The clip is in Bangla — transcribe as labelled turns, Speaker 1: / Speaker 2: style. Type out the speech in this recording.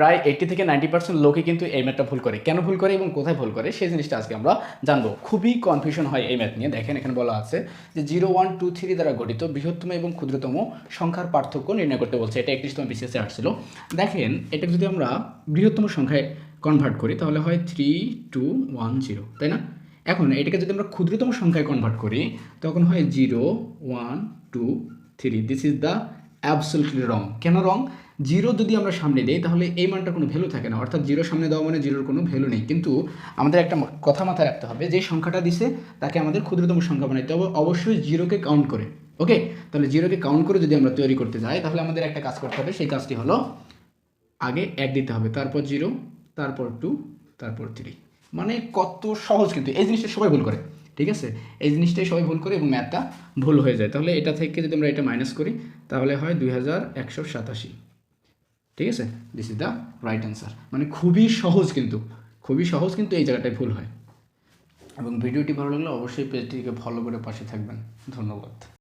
Speaker 1: প্রায় এইটি থেকে নাইনটি পার্সেন্ট লোকে কিন্তু এই ম্যাথটা ভুল করে। কেন ভুল করে এবং কোথায় ভুল করে? সেই জিনিসটা আজকে আমরা জানব। খুবই কনফিউশন হয় এই ম্যাথ নিয়ে। দেখেন এখানে বলা আছে যে জিরো ওয়ান টু থ্রি দ্বারা গঠিত বৃহত্তম এবং ক্ষুদ্রতম সংখ্যার পার্থক্য নির্ণয় করতে বলছে। এটা একত্রিশতম বিসিএসে আসছিল। দেখেন, এটা যদি আমরা বৃহত্তম সংখ্যায় কনভার্ট করি, তাহলে হয় থ্রি টু ওয়ান জিরো তাই না? এখন এটাকে যদি আমরা ক্ষুদ্রতম সংখ্যায় কনভার্ট করি, তখন হয় zero one two three this is the absolutely wrong কেন রং জিরো যদি আমরা সামনে দিই, তাহলে এই মানটার কোনো ভ্যালু থাকে না। অর্থাৎ জিরো সামনে দেওয়া মানে জিরোর কোনো ভ্যালু নেই। কিন্তু আমাদের একটা কথা মাথায় রাখতে হবে যে, সংখ্যাটা দিছে, তাকে আমাদের ক্ষুদ্রতম সংখ্যা বানাইতে হবে অবশ্যই জিরোকে কাউন্ট করে। ওকে তাহলে জিরোকে কাউন্ট করে যদি আমরা তৈরি করতে যাই, তাহলে আমাদের একটা কাজ করতে হবে। সেই কাজটি হলো আগে এক দিতে হবে। তারপর জিরো তারপর টু তারপর থ্রি মানে কত সহজ কিন্তু। এই জিনিসটা সবাই ভুল করে। ঠিক আছে? এই জিনিসটাই সবাই ভুল করে এবং ম্যাথটা ভুল হয়ে যায়। তাহলে এটা থেকে যদি আমরা এটা মাইনাস করি, তাহলে হয় দুই হাজার একশো সাতাশি। ঠিক আছে? This is the right answer মানে খুবই সহজ কিন্তু, খুবই সহজ কিন্তু এই জায়গাটায় ভুল হয়। এবং ভিডিওটি ভালো লাগলে অবশ্যই পেজটিকে ফলো করে পাশে থাকবেন। ধন্যবাদ।